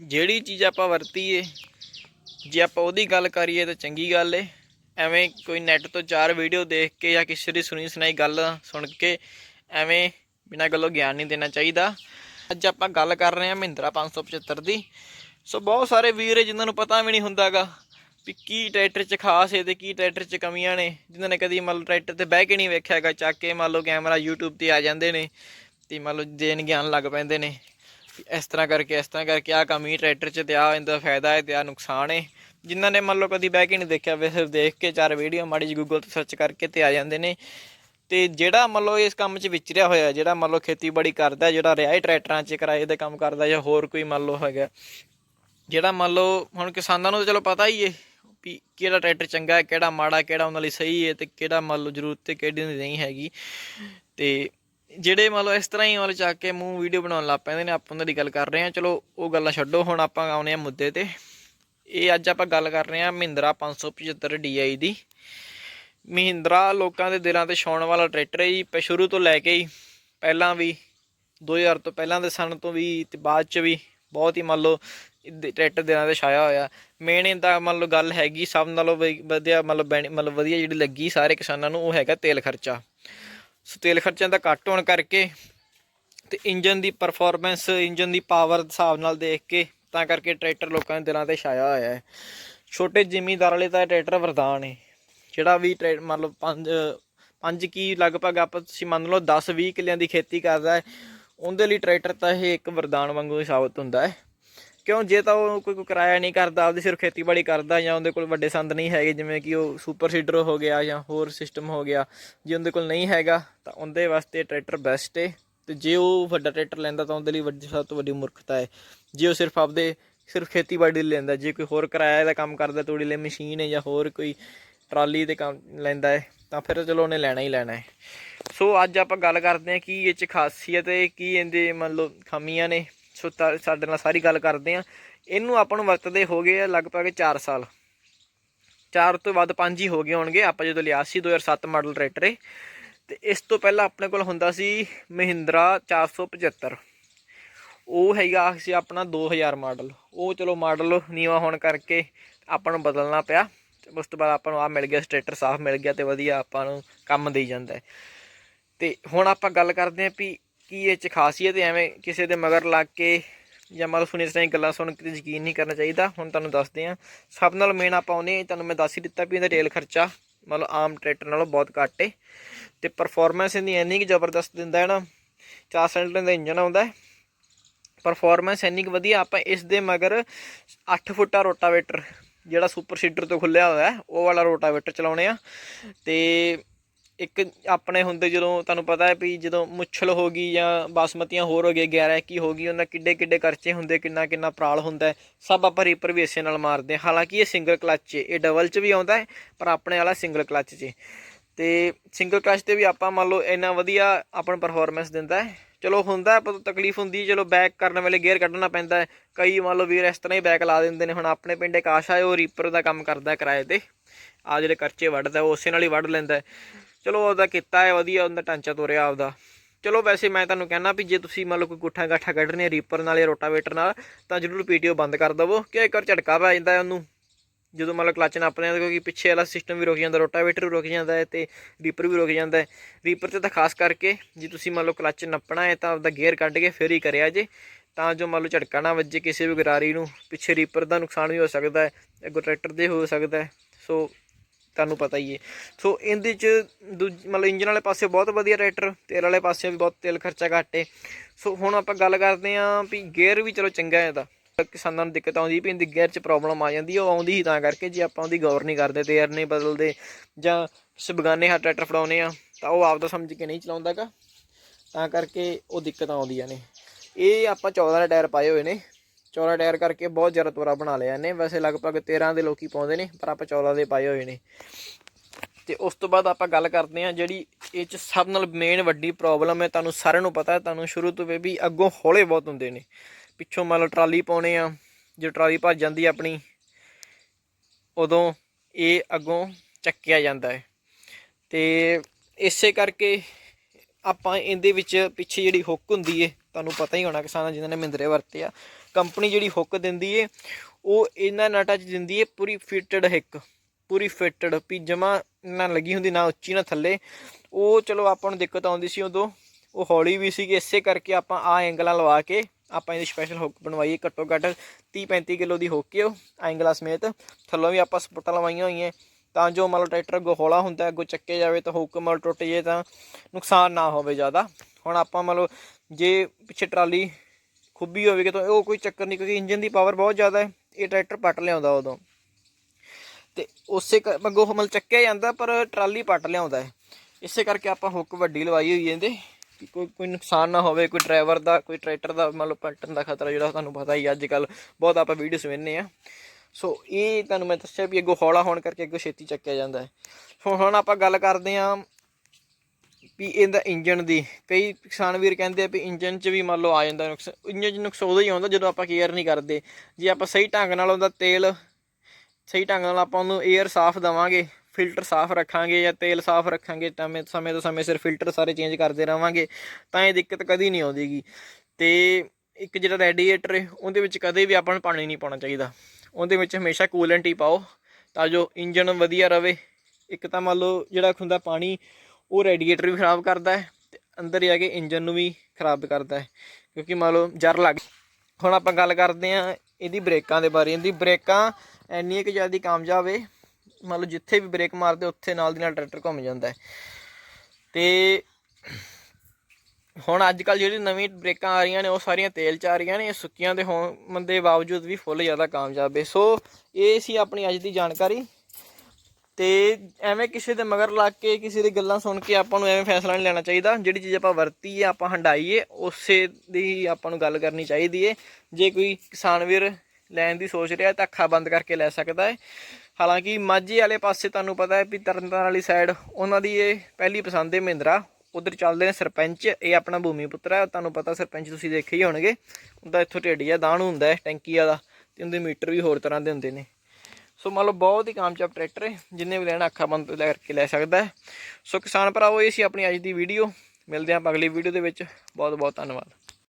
ਜਿਹੜੀ ਚੀਜ਼ ਆਪਾਂ ਵਰਤੀਏ, ਜੇ ਆਪਾਂ ਉਹਦੀ ਗੱਲ ਕਰੀਏ ਤਾਂ ਚੰਗੀ ਗੱਲ ਏ। ਐਵੇਂ ਕੋਈ ਨੈਟ ਤੋਂ ਚਾਰ ਵੀਡੀਓ ਦੇਖ ਕੇ ਜਾਂ ਕਿਸੇ ਦੀ ਸੁਣੀ ਸੁਣਾਈ ਗੱਲ ਸੁਣ ਕੇ ਐਵੇਂ ਬਿਨਾਂ ਗੱਲੋਂ ਗਿਆਨ ਨਹੀਂ ਦੇਣਾ ਚਾਹੀਦਾ। ਅੱਜ ਆਪਾਂ ਗੱਲ ਕਰ ਰਹੇ ਹਾਂ ਮਹਿੰਦਰਾ 575 ਦੀ। ਸੋ ਬਹੁਤ ਸਾਰੇ ਵੀਰ ਜਿਨ੍ਹਾਂ ਨੂੰ ਪਤਾ ਵੀ ਨਹੀਂ ਹੁੰਦਾਗਾ ਵੀ ਕੀ ਟਰੈਕਟਰ 'ਚ ਖਾਸ ਹੈ ਤੇ ਕੀ ਟਰੈਕਟਰ 'ਚ ਕਮੀਆਂ ਨੇ, ਜਿਨ੍ਹਾਂ ਨੇ ਕਦੀ ਮੰਨ ਲਓ ਟਰੈਕਟਰ ਤੇ ਬਹਿ ਕੇ ਨਹੀਂ ਵੇਖਿਆ ਹੈਗਾ, ਚੱਕ ਕੇ ਮੰਨ ਲਓ ਕੈਮਰਾ YouTube ਤੇ ਆ ਜਾਂਦੇ ਨੇ, ਤੇ ਮੰਨ ਲਓ ਦੇਣ ਗਿਆਨ ਲੱਗ ਪੈਂਦੇ ਨੇ। ਇਸ ਤਰ੍ਹਾਂ ਕਰਕੇ, ਇਸ ਤਰ੍ਹਾਂ ਕਰਕੇ ਆ ਹੀ ਟਰੈਕਟਰ 'ਚ ਤੇ ਆ ਇਹਦਾ ਫਾਇਦਾ ਹੈ ਤੇ ਆ ਨੁਕਸਾਨ ਹੈ। ਜਿਨ੍ਹਾਂ ਨੇ ਮੰਨ ਲਓ ਕਦੀ ਬਹਿ ਕੇ ਨਹੀਂ ਦੇਖਿਆ, ਵੇ ਸਿਰਫ ਦੇਖ ਕੇ ਚਾਰ ਵੀਡੀਓ ਮਾੜੀ ਜਿਹੀ ਗੂਗਲ ਤੇ ਸਰਚ ਕਰਕੇ ਤੇ ਆ ਜਾਂਦੇ ਨੇ। ਤੇ ਜਿਹੜਾ ਮੰਨ ਲਓ ਇਸ ਕੰਮ 'ਚ ਵਿਚਰਿਆ ਹੋਇਆ, ਜਿਹੜਾ ਮੰਨ ਲਓ ਖੇਤੀਬਾੜੀ ਕਰਦਾ, ਜਿਹੜਾ ਰਿਹਾ ਟਰੈਕਟਰਾਂ 'ਚ, ਕਿਰਾਏ ਦੇ ਕੰਮ ਕਰਦਾ ਜਾਂ ਹੋਰ ਕੋਈ ਮੰਨ ਲਓ ਹੈਗਾ। ਜਿਹੜਾ ਮੰਨ ਲਓ ਹੁਣ ਕਿਸਾਨਾਂ ਨੂੰ ਤਾਂ ਚਲੋ ਪਤਾ ਹੀ ਏ ਵੀ ਕਿਹੜਾ ਟਰੈਕਟਰ ਚੰਗਾ ਹੈ, ਕਿਹੜਾ ਮਾੜਾ, ਕਿਹੜਾ ਉਹਨਾਂ ਲਈ ਸਹੀ ਹੈ ਤੇ ਕਿਹੜਾ ਮੰਨ ਲਓ ਜ਼ਰੂਰਤ ਤੇ ਕਿਹੜੀ ਨਹੀਂ ਹੈਗੀ। ਤੇ ਜਿਹੜੇ ਮੰਨ ਲਓ ਇਸ ਤਰ੍ਹਾਂ ਹੀ ਮਤਲਬ ਚੱਕ ਕੇ ਮੂੰਹ ਵੀਡੀਓ ਬਣਾਉਣ ਲੱਗ ਪੈਂਦੇ ਨੇ, ਆਪਾਂ ਉਹਨਾਂ ਦੀ ਗੱਲ ਕਰ ਰਹੇ ਹਾਂ। ਚਲੋ, ਉਹ ਗੱਲਾਂ ਛੱਡੋ, ਹੁਣ ਆਪਾਂ ਆਉਨੇ ਆ ਮੁੱਦੇ ਤੇ। ਇਹ ਅੱਜ ਆਪਾਂ ਗੱਲ ਕਰ ਰਹੇ ਹਾਂ ਮਹਿੰਦਰਾ 575 DI ਦੀ। ਮਹਿੰਦਰਾ ਲੋਕਾਂ ਦੇ ਦਿਲਾਂ ਤੇ ਛਾਉਣ ਵਾਲਾ ਟਰੈਕਟਰ ਹੈ ਜੀ। ਸ਼ੁਰੂ ਤੋਂ ਲੈ ਕੇ ਹੀ, ਪਹਿਲਾਂ ਵੀ 2000 ਤੋਂ ਪਹਿਲਾਂ ਦੇ ਸਨ ਤੋਂ ਵੀ ਤੇ ਬਾਅਦ ਚ ਵੀ ਬਹੁਤ ਹੀ ਮੰਨ ਲਓ ਟਰੈਕਟਰ ਦਿਲਾਂ ਤੇ ਛਾਇਆ ਹੋਇਆ। ਮੇਨ ਇਹਦਾ ਮੰਨ ਲਓ ਗੱਲ ਹੈਗੀ, ਸਭ ਨਾਲੋਂ ਵਧੀਆ ਮਤਲਬ ਬੈਨੀ- ਮਤਲਬ ਵਧੀਆ ਜਿਹੜੀ ਲੱਗੀ ਸਾਰੇ ਕਿਸਾਨਾਂ ਨੂੰ, ਉਹ ਹੈਗਾ ਤੇਲ ਖਰਚਾ। ਸੋ ਤੇਲ ਖਰਚਿਆਂ ਦਾ ਘੱਟ ਹੋਣ ਕਰਕੇ ਤੇ ਇੰਜਨ ਦੀ ਪਰਫਾਰਮੈਂਸ ਇੰਜਨ ਦੀ ਪਾਵਰ ਦੇ ਹਿਸਾਬ ਨਾਲ ਦੇਖ ਕੇ ਤਾਂ ਕਰਕੇ ਟਰੈਕਟਰ ਲੋਕਾਂ ਦੇ ਦਿਲਾਂ ਤੇ ਛਾਇਆ ਹੋਇਆ ਹੈ। ਛੋਟੇ ਜ਼ਿਮੀਂਦਾਰ ਵਾਲੇ ਤਾਂ ਇਹ ਟਰੈਕਟਰ ਵਰਦਾਨ ਹੈ ਜਿਹੜਾ ਵੀ ਟਰੈ ਮੰਨ ਲਓ ਪੰਜ ਪੰਜ ਕੀ ਲਗਭਗ ਆਪਾਂ ਤੁਸੀਂ ਮੰਨ ਲਓ 10 20 ਕਿੱਲਿਆਂ ਦੀ ਖੇਤੀ ਕਰਦਾ ਹੈ, ਉਹਦੇ ਲਈ ਟਰੈਕਟਰ ਤਾਂ ਇਹ ਇੱਕ ਵਰਦਾਨ ਵਾਂਗੂ ਹੀ ਸਾਬਤ ਹੁੰਦਾ ਹੈ। ਕਿਉਂ ਜੇ ਤਾਂ ਉਹ ਕੋਈ ਕੋਈ ਕਿਰਾਇਆ ਨਹੀਂ ਕਰਦਾ, ਆਪਦੀ ਸਿਰਫ ਖੇਤੀਬਾੜੀ ਕਰਦਾ ਜਾਂ ਉਹਦੇ ਕੋਲ ਵੱਡੇ ਸੰਦ ਨਹੀਂ ਹੈਗੇ, ਜਿਵੇਂ ਕਿ ਉਹ ਸੁਪਰ ਸੀਡਰ ਹੋ ਗਿਆ ਜਾਂ ਹੋਰ ਸਿਸਟਮ ਹੋ ਗਿਆ, ਜੇ ਉਹਦੇ ਕੋਲ ਨਹੀਂ ਹੈਗਾ ਤਾਂ ਉਹਦੇ ਵਾਸਤੇ ਟਰੈਕਟਰ ਬੈਸਟ ਹੈ ਤੇ ਜੇ ਉਹ ਵੱਡਾ ਟਰੈਕਟਰ ਲੈਂਦਾ ਤਾਂ ਉਹਦੇ ਲਈ ਵੱਡੀ, ਸਭ ਤੋਂ ਵੱਡੀ ਮੂਰਖਤਾ ਹੈ ਜੇ ਉਹ ਸਿਰਫ ਆਪਦੇ, ਸਿਰਫ ਖੇਤੀਬਾੜੀ ਲਈ ਲੈਂਦਾ, ਜੇ ਕੋਈ ਹੋਰ ਕਿਰਾਇਆ ਦਾ ਕੰਮ ਕਰਦਾ ਤੂੜੀ ਲਈ ਮਸ਼ੀਨ ਹੈ ਜਾਂ ਹੋਰ ਕੋਈ ਟਰਾਲੀ ਦੇ ਕੰਮ ਲੈਂਦਾ ਹੈ ਤਾਂ ਫਿਰ ਚਲੋ ਉਹਨੇ ਲੈਣਾ ਹੀ ਲੈਣਾ ਹੈ ਸੋ ਅੱਜ ਆਪਾਂ ਗੱਲ ਕਰਦੇ ਹਾਂ ਕੀ ਇਹ ਚ ਖਾਸੀਅਤ ਹੈ ਕੀ ਇਹਦੇ ਮੰਨ ਲਓ ਖਾਮੀਆਂ ਨੇ ਸੋ ਤਾਂ ਸਾਡੇ ਨਾਲ ਸਾਰੀ ਗੱਲ ਕਰਦੇ ਹਾਂ ਇਹਨੂੰ ਆਪਾਂ ਨੂੰ ਵਰਤਦੇ ਹੋ ਗਏ ਆ ਲਗਭਗ 4 ਸਾਲ। 4 ਤੋਂ ਵੱਧ 5 ਹੀ ਹੋ ਗਏ ਹੋਣਗੇ। ਆਪਾਂ ਜਦੋਂ ਲਿਆ ਸੀ 2007 ਮਾਡਲ ਟਰੈਕਟਰ ਹੈ ਤੇ ਇਸ ਤੋਂ ਪਹਿਲਾਂ ਆਪਣੇ ਕੋਲ ਹੁੰਦਾ ਸੀ ਮਹਿੰਦਰਾ 475 ਉਹ ਹੈਗਾ ਸੀ ਆਪਣਾ 2000 ਮਾਡਲ। ਉਹ ਚਲੋ ਮਾਡਲ ਨੀਵਾ ਹੋਣ ਕਰਕੇ ਆਪਾਂ ਨੂੰ ਬਦਲਣਾ ਪਿਆ। ਉਸ ਤੋਂ ਬਾਅਦ ਆਪਾਂ ਨੂੰ ਆ ਮਿਲ ਗਿਆ ਸਟੇਟਰ ਸਾਫ਼ ਮਿਲ ਗਿਆ ਤੇ ਵਧੀਆ ਆਪਾਂ ਨੂੰ ਕੰਮ ਦੇਈ ਜਾਂਦਾ ਹੈ। ਤੇ ਹੁਣ ਆਪਾਂ ਗੱਲ ਕਰਦੇ ਹਾਂ ਵੀ ਕੀ ਇਹ ਚ ਖਾਸੀਅਤ ਐਵੇਂ ਕਿਸੇ ਦੇ ਮਗਰ ਲੱਗ ਕੇ ਜਾਂ ਮਤਲਬ ਸੁਣੀ ਸੁਣਾਈ ਗੱਲਾਂ ਸੁਣ ਕੇ ਯਕੀਨ ਨਹੀਂ ਕਰਨਾ ਚਾਹੀਦਾ। ਹੁਣ ਤੁਹਾਨੂੰ ਦੱਸਦੇ ਹਾਂ। ਸਭ ਨਾਲ ਮੇਨ ਆਪਾਂ ਉਹਨੇ ਤੁਹਾਨੂੰ ਮੈਂ ਦੱਸ ਹੀ ਦਿੱਤਾ ਵੀ ਇਹਦਾ ਰੇਲ ਖਰਚਾ ਮਤਲਬ ਆਮ ਟਰੈਕਟਰ ਨਾਲੋਂ ਬਹੁਤ ਘੱਟ ਏ। ਤੇ ਪਰਫਾਰਮੈਂਸ ਇਹਦੀ ਇੰਨੀ ਕਿ ਜ਼ਬਰਦਸਤ ਦਿੰਦਾ ਹੈ ਨਾ 4 ਸਿਲੰਡਰ ਦਾ ਇੰਜਨ ਆਉਂਦਾ ਹੈ। ਪਰਫਾਰਮੈਂਸ ਇੰਨੀ ਕੁ ਵਧੀਆ, ਆਪਾਂ ਇਸ ਦੇ ਮਗਰ 8 ਫੁੱਟਾ ਰੋਟਾਵੇਟਰ ਜਿਹੜਾ ਸੁਪਰ ਸੀਡਰ ਤੋਂ ਖੁੱਲਿਆ ਹੋਇਆ ਉਹ ਵਾਲਾ ਰੋਟਾਵੇਟਰ ਚਲਾਉਣੇ ਆ। ਤੇ ਇੱਕ ਆਪਣੇ ਹੁੰਦੇ ਜਦੋਂ ਤੁਹਾਨੂੰ ਪਤਾ ਹੈ ਵੀ ਜਦੋਂ ਮੁੱਛਲ ਹੋ ਗਈ ਜਾਂ ਬਾਸਮਤੀਆਂ ਹੋਰ ਹੋ ਗਏ 11 ਕੀ ਹੋ ਗਈ ਉਹਨਾਂ ਕਿੱਡੇ ਕਿੱਡੇ ਕਰਚੇ ਹੁੰਦੇ ਕਿੰਨਾ ਕਿੰਨਾ ਪ੍ਰਾਲ ਹੁੰਦਾ ਸਭ ਆਪਾਂ ਰੀਪਰ ਵੀ ਇਸੇ ਨਾਲ ਮਾਰਦੇ ਹਾਂ। ਹਾਲਾਂਕਿ ਇਹ ਸਿੰਗਲ ਕਲੱਚ ਹੈ ਇਹ ਡਬਲ 'ਚ ਵੀ ਆਉਂਦਾ ਹੈ ਪਰ ਆਪਣੇ ਵਾਲਾ ਸਿੰਗਲ ਕਲੱਚ 'ਚ ਹੈ। ਤੇ ਸਿੰਗਲ ਕਲੱਚ ਤੇ ਵੀ ਆਪਾਂ ਮੰਨ ਲਓ ਇੰਨਾ ਵਧੀਆ ਆਪਣਾ ਪਰਫਾਰਮੈਂਸ ਦਿੰਦਾ ਹੈ। ਚਲੋ ਹੁੰਦਾ ਹੈ, ਪਰ ਤਕਲੀਫ ਹੁੰਦੀ ਹੈ ਚਲੋ ਬੈਕ ਕਰਨ ਵੇਲੇ ਗੇਅਰ ਕੱਢਣਾ ਪੈਂਦਾ ਹੈ। ਕਈ ਮੰਨ ਲਓ ਵੀਰ ਇਸ ਤਰ੍ਹਾਂ ਹੀ ਬੈਕ ਲਾ ਦਿੰਦੇ ਨੇ ਹੁਣ ਆਪਣੇ ਪਿੰਡ ਇੱਕ ਆਸ਼ਾ ਹੈ ਉਹ ਰੀਪਰ ਦਾ ਕੰਮ ਕਰਦਾ ਕਿਰਾਏ ਤੇ। ਆ ਜਿਹੜੇ ਕਰਚੇ ਵੱਢਦਾ ਉਹ ਉਸੇ ਨਾਲ ਹੀ ਵੱਢ ਲੈਂਦਾ ਚਲੋ ਉਹਦਾ ਕੀਤਾ ਹੈ, ਵਧੀਆ ਉਹਦਾ ਢਾਂਚਾ ਤੋਰਿਆ ਆਪਦਾ। ਚਲੋ ਵੈਸੇ ਮੈਂ ਤੁਹਾਨੂੰ ਕਹਿਣਾ ਵੀ ਜੇ ਤੁਸੀਂ ਮੰਨ ਲਓ ਕੋਈ ਗੁੱਠਾ ਗਾਠਾ ਕੱਢਣੇ ਰੀਪਰ ਨਾਲ ਜਾਂ ਰੋਟਾਵੇਟਰ ਨਾਲ, ਤਾਂ ਜ਼ਰੂਰ ਪੀਟੀਓ ਬੰਦ ਕਰ ਦਵੋ ਕਿ ਇੱਕ ਵਾਰ ਝਟਕਾ ਪੈ ਜਾਂਦਾ ਉਹਨੂੰ। ਜਦੋਂ ਮੰਨ ਲਓ ਕਲੱਚ ਨਾਪਦੇ ਆ ਕਿਉਂਕਿ ਪਿੱਛੇ ਵਾਲਾ ਸਿਸਟਮ ਵੀ ਰੁਕ ਜਾਂਦਾ, ਰੋਟਾਵੇਟਰ ਵੀ ਰੁਕ ਜਾਂਦਾ ਹੈ ਤੇ ਰੀਪਰ ਵੀ ਰੁਕ ਜਾਂਦਾ ਹੈ। ਰੀਪਰ ਤੇ ਤਾਂ ਖਾਸ ਕਰਕੇ ਜੇ ਤੁਸੀਂ ਮੰਨ ਲਓ ਕਲੱਚ ਨੱਪਣਾ ਹੈ ਤਾਂ ਆਪਦਾ ਗੇਅਰ ਕੱਢ ਕੇ ਫਿਰ ਹੀ ਕਰਿਆ ਜੇ, ਤਾਂ ਜੋ ਮੰਨ ਲਓ ਝਟਕਾ ਨਾ ਵੱਜੇ ਕਿਸੇ ਵੀ ਗਰਾਰੀ ਨੂੰ, ਪਿੱਛੇ ਰੀਪਰ ਦਾ ਨੁਕਸਾਨ ਵੀ ਹੋ ਸਕਦਾ ਹੈ ਅੱਗੋਂ ਟਰੈਕਟਰ ਦੇ ਹੋ ਸਕਦਾ ਹੈ। ਸੋ ਤੁਹਾਨੂੰ ਪਤਾ ਹੀ ਹੈ। ਸੋ ਇਹਦੇ ਚ ਦੂਜ, ਮਤਲਬ ਇੰਜਨ ਵਾਲੇ ਪਾਸੇ ਬਹੁਤ ਵਧੀਆ ਟਰੈਕਟਰ ਤੇਲ ਵਾਲੇ ਪਾਸੇ ਵੀ ਬਹੁਤ ਤੇਲ ਖਰਚਾ ਘੱਟ ਹੈ ਸੋ ਹੁਣ ਆਪਾਂ ਗੱਲ ਕਰਦੇ ਆਂ ਵੀ ਗੇਅਰ ਵੀ ਚਲੋ ਚੰਗਾ ਹੈ ਇਹਦਾ ਕਿਸਾਨਾਂ ਨੂੰ ਦਿੱਕਤ ਆਉਂਦੀ ਵੀ ਇਹਦੀ ਗੇਅਰ 'ਚ ਪ੍ਰੋਬਲਮ ਆ ਜਾਂਦੀ, ਉਹ ਆਉਂਦੀ ਹੀ ਤਾਂ ਕਰਕੇ ਜੇ ਆਪਾਂ ਉਹਦੀ ਗੌਰ ਨਹੀਂ ਕਰਦੇ ਟਾਇਰ ਨਹੀਂ ਬਦਲਦੇ ਜਾਂ ਕਿਸੇ ਬਗਾਨੇ ਟਰੈਕਟਰ ਫੜਾਉਨੇ ਆ ਤਾਂ ਉਹ ਆਪਦਾ ਸਮਝ ਕੇ ਨਹੀਂ ਚਲਾਉਂਦਾਗਾ ਤਾਂ ਕਰਕੇ ਉਹ ਦਿੱਕਤਾਂ ਆਉਂਦੀਆਂ ਨੇ। ਇਹ ਆਪਾਂ 14 ਦੇ ਟਾਇਰ ਪਾਏ ਹੋਏ ਨੇ। 14 ਟਾਇਰ ਕਰਕੇ ਬਹੁਤ ਜ਼ਿਆਦਾ ਤੋਰਾ ਬਣਾ ਲਿਆ ਨੇ ਵੈਸੇ ਲਗਭਗ 13 ਦੇ ਲੋਕੀ ਪਾਉਂਦੇ ਨੇ, ਪਰ ਆਪਾਂ 14 ਦੇ ਪਾਏ ਹੋਏ ਨੇ। ਤੇ ਉਸ ਤੋਂ ਬਾਅਦ ਆਪਾਂ ਗੱਲ ਕਰਦੇ ਹਾਂ ਜਿਹੜੀ ਇਹ ਚ ਸਭ ਨਾਲ ਮੇਨ ਵੱਡੀ ਪ੍ਰੋਬਲਮ ਹੈ। ਤੁਹਾਨੂੰ ਸਾਰਿਆਂ ਨੂੰ ਪਤਾ ਹੈ, ਤੁਹਾਨੂੰ ਸ਼ੁਰੂ ਤੋਂ ਵੀ ਅੱਗੋਂ ਹੌਲੇ ਬਹੁਤ ਹੁੰਦੇ ਨੇ। ਪਿੱਛੋਂ ਮੰਨ ਲਓ ਟਰਾਲੀ ਪਾਉਣੇ ਆ, ਜੇ ਟਰਾਲੀ ਭੱਜ ਜਾਂਦੀ ਆਪਣੀ, ਉਦੋਂ ਇਹ ਅੱਗੋਂ ਚੱਕਿਆ ਜਾਂਦਾ ਹੈ। ਤੇ ਇਸੇ ਕਰਕੇ ਆਪਾਂ ਇਹਦੇ ਵਿੱਚ ਪਿੱਛੇ ਜਿਹੜੀ ਹੁੱਕ ਹੁੰਦੀ ਏ, ਤੁਹਾਨੂੰ ਪਤਾ ਹੀ ਹੋਣਾ ਕਿਸਾਨਾਂ ਜਿਨ੍ਹਾਂ ਨੇ ਮਿੰਦਰੇ ਵਰਤੇ ਆ ਕੰਪਨੀ ਜਿਹੜੀ ਹੁੱਕ ਦਿੰਦੀ ਏ, ਉਹ ਇਹਨਾਂ ਨਟਾਂ 'ਚ ਦਿੰਦੀ ਏ ਪੂਰੀ ਫਿਟਡ ਹਿੱਕ, ਪੂਰੀ ਫਿਟਡ, ਵੀ ਜਮਾ ਨਾ ਲੱਗੀ ਹੁੰਦੀ, ਨਾ ਉੱਚੀ, ਨਾ ਥੱਲੇ। ਉਹ ਚਲੋ ਆਪਾਂ ਨੂੰ ਦਿੱਕਤ ਆਉਂਦੀ ਸੀ ਉਦੋਂ। ਉਹ ਹੌਲੀ ਵੀ ਸੀਗੀ, ਇਸੇ ਕਰਕੇ ਆਪਾਂ ਆ ਐਂਗਲਾਂ ਲਵਾ ਕੇ ਆਪਾਂ ਇਹਦੀ ਸਪੈਸ਼ਲ ਹੁੱਕ ਬਣਵਾਈ ਘੱਟੋ ਘੱਟ 30 35 ਕਿਲੋ ਦੀ ਹੁੱਕ ਏ ਉਹ ਐਂਗਲਾਂ ਸਮੇਤ। ਥੱਲੋਂ ਵੀ ਆਪਾਂ ਸਪੋਰਟਾਂ ਲਵਾਈਆਂ ਹੋਈਆਂ। ਤਾਂ ਜੋ ਮਤਲਬ ਟਰੈਕਟਰ ਅੱਗੋਂ ਹੌਲਾ ਹੁੰਦਾ, ਅੱਗੋਂ ਚੱਕੇ ਜਾਵੇ ਤਾਂ ਹੁੱਕ ਮਤਲਬ ਟੁੱਟ ਜੇ ਤਾਂ ਨੁਕਸਾਨ ਨਾ ਹੋਵੇ ਜ਼ਿਆਦਾ। ਹੁਣ ਆਪਾਂ ਮੰਨ ਲਓ ਜੇ ਪਿੱਛੇ ਟਰਾਲੀ ਖੁੱਬੀ ਹੋਵੇਗੀ ਤਾਂ ਉਹ ਕੋਈ ਚੱਕਰ ਨਹੀਂ, ਕਿਉਂਕਿ ਇੰਜਨ ਦੀ ਪਾਵਰ ਬਹੁਤ ਜ਼ਿਆਦਾ ਹੈ, ਇਹ ਟਰੈਕਟਰ ਪੱਟ ਲਿਆਉਂਦਾ ਉਦੋਂ। ਤੇ ਉਸੇ ਕ- ਅੱਗੋਂ ਮਲ ਚੱਕਿਆ ਜਾਂਦਾ, ਪਰ ਟਰਾਲੀ ਪੱਟ ਲਿਆਉਂਦਾ ਹੈ। ਇਸੇ ਕਰਕੇ ਆਪਾਂ ਹੁੱਕ ਵੱਡੀ ਲਵਾਈ ਹੋਈ ਹੈ ਇਹਦੇ, ਕਿ ਕੋਈ ਕੋਈ ਨੁਕਸਾਨ ਨਾ ਹੋਵੇ, ਕੋਈ ਡਰਾਈਵਰ ਦਾ, ਕੋਈ ਟਰੈਕਟਰ ਦਾ ਮੰਨ ਲਓ ਪਲਟਣ ਦਾ ਖਤਰਾ ਜਿਹੜਾ ਤੁਹਾਨੂੰ ਪਤਾ ਹੀ ਅੱਜ ਕੱਲ ਬਹੁਤ ਆਪਾਂ ਵੀਡੀਓਸ ਵੇਖਨੇ ਆ ਸੋ ਇਹ ਤੁਹਾਨੂੰ ਮੈਂ ਦੱਸਿਆ ਵੀ ਅੱਗੋਂ ਹੌਲਾ ਹੋਣ ਕਰਕੇ ਅੱਗੋਂ ਛੇਤੀ ਚੱਕਿਆ ਜਾਂਦਾ ਹੈ। ਸੋ ਹੁਣ ਆਪਾਂ ਗੱਲ ਕਰਦੇ ਹਾਂ ਵੀ ਇਹਦਾ ਇੰਜਨ ਦੀ, ਕਈ ਕਿਸਾਨ ਵੀਰ ਕਹਿੰਦੇ ਆ ਵੀ ਇੰਜਨ 'ਚ ਵੀ ਮੰਨ ਲਓ ਆ ਜਾਂਦਾ ਨੁਕਸ ਇੰਜਨ 'ਚ ਨੁਕਸ ਉਦੋਂ ਹੀ ਆਉਂਦਾ ਜਦੋਂ ਆਪਾਂ ਕੇਅਰ ਨਹੀਂ ਕਰਦੇ। ਜੇ ਆਪਾਂ ਸਹੀ ਢੰਗ ਨਾਲ ਉਹਦਾ ਤੇਲ, ਸਹੀ ਢੰਗ ਨਾਲ ਆਪਾਂ ਉਹਨੂੰ 에ਅਰ ਸਾਫ਼ ਦਵਾਂਗੇ ਫਿਲਟਰ ਸਾਫ਼ ਰੱਖਾਂਗੇ ਜਾਂ ਤੇਲ ਸਾਫ਼ ਰੱਖਾਂਗੇ ਤਾਂ ਸਮੇਂ ਸਮੇਂ ਤੋਂ ਸਮੇਂ ਸਿਰ ਫਿਲਟਰ ਸਾਰੇ ਚੇਂਜ ਕਰਦੇ ਰਵਾਂਗੇ, ਤਾਂ ਇਹ ਦਿੱਕਤ ਕਦੀ ਨਹੀਂ ਆਉਂਦੀਗੀ। ਤੇ ਇੱਕ ਜਿਹੜਾ ਰੈਡੀਏਟਰ ਹੈ ਉਹਦੇ ਵਿੱਚ ਕਦੇ ਵੀ ਆਪਾਂ ਨੂੰ ਪਾਣੀ ਨਹੀਂ ਪਾਉਣਾ ਚਾਹੀਦਾ। ਉਹਦੇ ਵਿੱਚ ਹਮੇਸ਼ਾ ਕੂਲੈਂਟ ਹੀ ਪਾਓ, ਤਾਂ ਜੋ ਇੰਜਨ ਵਧੀਆ ਰਵੇ। ਇੱਕ ਤਾਂ ਮੰਨ ਲਓ ਜਿਹੜਾ ਹੁੰਦਾ ਪਾਣੀ ਉਹ ਰੈਡੀਏਟਰ ਵੀ ਖਰਾਬ ਕਰਦਾ ਹੈ ਤੇ ਅੰਦਰ ਜਾ ਕੇ ਇੰਜਨ ਨੂੰ ਵੀ ਖਰਾਬ ਕਰਦਾ ਹੈ, ਕਿਉਂਕਿ ਮੰਨ ਲਓ ਜਰ ਲੱਗ ਹੁਣ ਆਪਾਂ ਗੱਲ ਕਰਦੇ ਹਾਂ ਇਹਦੀ ਬ੍ਰੇਕਾਂ ਦੇ ਬਾਰੇ। ਇਹਦੀ ਬ੍ਰੇਕਾਂ ਇੰਨੀ ਕਿ ਜ਼ਿਆਦਾ ਕਾਮਯਾਬ ਹੈ ਮੰਨ ਲਓ ਜਿੱਥੇ ਵੀ ਬ੍ਰੇਕ ਮਾਰਦੇ ਉੱਥੇ ਨਾਲ ਦੀ ਨਾਲ ਟਰੈਕਟਰ ਘੁੰਮ ਜਾਂਦਾ ਹੈ। ਤੇ ਹੁਣ ਅੱਜ ਕੱਲ ਜਿਹੜੀ ਨਵੀਂ ਬ੍ਰੇਕਾਂ ਆ ਰਹੀਆਂ ਨੇ, ਉਹ ਸਾਰੀਆਂ ਤੇਲ ਚ ਆ ਰਹੀਆਂ ਨੇ, ਇਹ ਸੁੱਕੀਆਂ ਦੇ ਹੋਣ ਦੇ ਬਾਵਜੂਦ ਵੀ ਫੁੱਲ ਜ਼ਿਆਦਾ ਕਾਮਯਾਬ ਹੈ ਸੋ ਇਹ ਸੀ ਆਪਣੀ ਅੱਜ ਦੀ ਜਾਣਕਾਰੀ। ਤੇ ਐਵੇਂ ਕਿਸੇ ਦੇ ਮਗਰ ਲੱਗ ਕੇ, ਕਿਸੇ ਦੀ ਗੱਲਾਂ ਸੁਣ ਕੇ ਆਪਾਂ ਨੂੰ ਐਵੇਂ ਫੈਸਲਾ ਨਹੀਂ ਲੈਣਾ ਚਾਹੀਦਾ। ਜਿਹੜੀ ਚੀਜ਼ ਆਪਾਂ ਵਰਤੀ ਹੈ, ਆਪਾਂ ਹੰਡਾਈਏ, ਉਸੇ ਦੀ ਆਪਾਂ ਨੂੰ ਗੱਲ ਕਰਨੀ ਚਾਹੀਦੀ ਹੈ। ਜੇ ਕੋਈ ਕਿਸਾਨ ਵੀਰ ਲੈਣ ਦੀ ਸੋਚ ਰਿਹਾ ਤਾਂ ਅੱਖਾਂ ਬੰਦ ਕਰਕੇ ਲੈ ਸਕਦਾ ਹੈ। ਹਾਲਾਂਕਿ ਮਾਝੇ ਵਾਲੇ ਪਾਸੇ ਤੁਹਾਨੂੰ ਪਤਾ ਹੈ ਵੀ ਤਰਨਤਾਰਨ ਵਾਲੀ ਸਾਈਡ ਉਹਨਾਂ ਦੀ ਇਹ ਪਹਿਲੀ ਪਸੰਦ ਹੈ ਮਹਿੰਦਰਾ। ਉਧਰ ਚੱਲਦੇ ਨੇ ਸਰਪੰਚ, ਇਹ ਆਪਣਾ ਭੂਮੀ ਪੁੱਤਰ ਹੈ। ਤੁਹਾਨੂੰ ਪਤਾ ਸਰਪੰਚ ਤੁਸੀਂ ਦੇਖੇ ਹੀ ਹੋਣਗੇ। ਉਹਦਾ ਇੱਥੋਂ ਢੇਡੀਆ ਦਾਣ ਹੁੰਦਾ ਹੈ ਟੈਂਕੀ ਵਾਲਾ ਤੇ ਉਹਦੇ ਮੀਟਰ ਵੀ ਹੋਰ ਤਰ੍ਹਾਂ ਦੇ ਹੁੰਦੇ ਨੇ। ਸੋ ਮੰਨ ਲਓ ਬਹੁਤ ਹੀ ਕਾਮਯਾਬ ਟਰੈਕਟਰ ਹੈ, ਜਿੰਨੇ ਵੀ ਲੈਣਾ ਅੱਖਾਂ ਬੰਦ ਲੈ ਕਰਕੇ ਲੈ ਸਕਦਾ ਹੈ। ਸੋ ਕਿਸਾਨ ਭਰਾਵੋ, ਇਹ ਸੀ ਆਪਣੀ ਅੱਜ ਦੀ ਵੀਡੀਓ ਮਿਲਦੇ ਹਾਂ ਆਪਾਂ ਅਗਲੀ ਵੀਡੀਓ ਦੇ ਵਿੱਚ। ਬਹੁਤ ਬਹੁਤ ਧੰਨਵਾਦ।